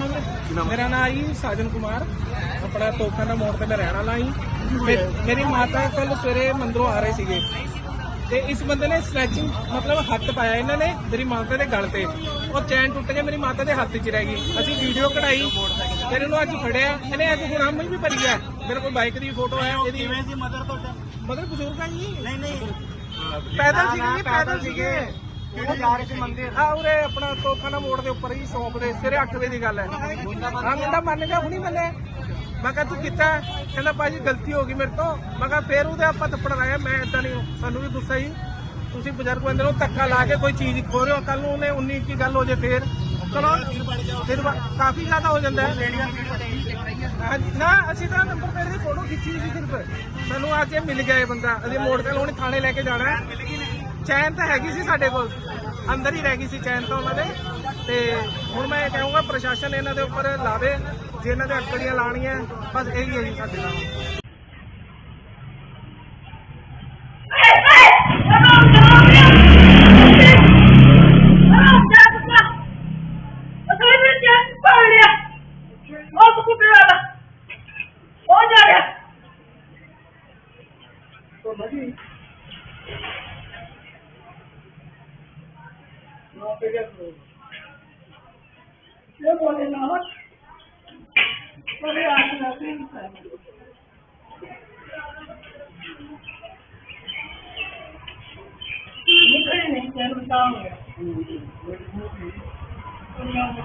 ਨਾਮ ਹੈ? ਮੇਰਾ ਨਾਮ ਜੀ ਸਾਜਨ ਕੁਮਾਰ। ਆਪਣਾ ਤੋਖਾਂ ਦਾ ਮੋੜ ਤੇ ਮੈਂ ਰਹਿਣ ਵਾਲਾ ਮੇ- ਮੇਰੀ ਮਾਤਾ ਕੱਲ ਸਵੇਰੇ ਮੰਦਰੋਂ ਆ ਰਹੇ ਸੀਗੇ। ਤੇ ਇਸ ਬੰਦੇ ਨੇ ਸਨੈਚਿੰਗ ਮਤਲਬ ਹੱਥ ਪਾਇਆ ਇਹਨਾਂ ਨੇ ਮੇਰੀ ਮਾਤਾ ਦੇ ਗਲ ਤੇ। ਉਹ ਚੈਨ ਟੁੱਟ ਕੇ ਮੇਰੀ ਮਾਤਾ ਦੇ ਹੱਥ 'ਚ ਰਹਿ ਗਈ। ਅਸੀਂ ਵੀਡੀਓ ਕਢਾਈ। ਫਿਰ ਇਹਨੂੰ ਅੱਜ ਫੜਿਆ। ਇਹਨੇ ਅੱਜ ਗੁਨਾਮ ਵੀ ਭਰੀ ਹੈ ਮੇਰੇ ਕੋਲ ਬਾਈਕ ਦੀ ਫੋਟੋ ਹੈ ਇਹਦੀ ਕਿਵੇਂ ਸੀ ਮਦਰ ਤੁਹਾਡਾ? ਮਤਲਬ ਬਜ਼ੁਰਗ ਜੀ। ਨਹੀਂ ਨਹੀਂ। ਪੈਦਲ ਸੀਗੇ ਪੈਦਲ ਸੀਗੇ। ਕਿਹੜੇ ਜਾ ਰਹੇ ਮੰਦਿਰ? ਆ ਉਰੇ ਆਪਣਾ ਤੋਖਾਨਾ ਮੋੜ ਦੇ ਉੱਪਰ ਹੀ ਸ਼ੌਪ ਦੇ, ਸਵੇਰੇ 8 ਵਜੇ ਦੀ ਗੱਲ ਹੈ। ਹਾਂ ਮੁੰਡਾ ਮੰਨ ਗਿਆ, ਹੁਣੀ ਮੰਨੇ। ਮੈਂ ਕਿਹਾ, ਤੂੰ ਕੀਤਾ ਕਹਿੰਦਾ ਭਾਜੀ ਗਲਤੀ ਹੋ ਗਈ ਮੇਰੇ ਤੋਂ। ਮੈਂ ਕਿਹਾ, ਫੇਰ ਉਹਦੇ ਆਪਾਂ ਥੱਪੜ ਲਾਇਆ, ਮੈਂ ਇਦਾਂ ਨਹੀਂ, ਸਾਨੂੰ ਵੀ ਗੁੱਸਾ ਹੀ। ਤੁਸੀਂ ਬਜ਼ੁਰਗ ਬੰਦੇ ਨੂੰ ਧੱਕਾ ਲਾ ਕੇ ਕੋਈ ਚੀਜ਼ ਖੋ ਰਹੇ ਹੋ ਕੱਲ ਨੂੰ ਉਹਨੇ 19 ਕੀ ਗੱਲ ਹੋ ਜੇ ਫੇਰ। ਚਲੋ, ਫਿਰ ਕਾਫੀ ਜ਼ਿਆਦਾ ਹੋ ਜਾਂਦਾ ਹੈ। ਨਾ, ਅਸੀਂ ਤਾਂ ਨੰਬਰ ਪਲੇਟ ਦੀ ਫੋਟੋ ਖਿੱਚੀ ਸੀ ਸਿਰਫ। ਸਾਨੂੰ ਅੱਜ ਇਹ ਮਿਲ ਗਿਆ ਇਹ ਬੰਦਾ। ਅਸੀਂ ਮੋਟਰਸਾਈਕਲ ਹੁਣ ਥਾਣੇ ਲੈ ਕੇ ਜਾਣਾ ਚੈਨ ਤਾਂ ਹੈਗੀ ਸੀ ਸਾਡੇ ਕੋਲ। ਅੰਦਰ ਹੀ ਰਹਿ ਗਈ ਸੀ ਚੈਨ ਤਾਂ ਉਹਨਾਂ ਦੇ। ਤੇ ਹੁਣ ਮੈਂ ਇਹ ਕਹੂੰਗਾ ਪ੍ਰਸ਼ਾਸਨ ਇਹਨਾਂ ਦੇ ਉੱਪਰ ਲਾਵੇ, ਜੇ ਇਹਨਾਂ ਦੇ ਅਕੜੀਆਂ ਲਾਣੀਆਂ ਬਸ ਇਹੀ ਹੈ ਸਾਡੇ ਨਾਲ। সে বলে না পরে আসলাতেই निकल नहीं चलता हूँ दुनिया में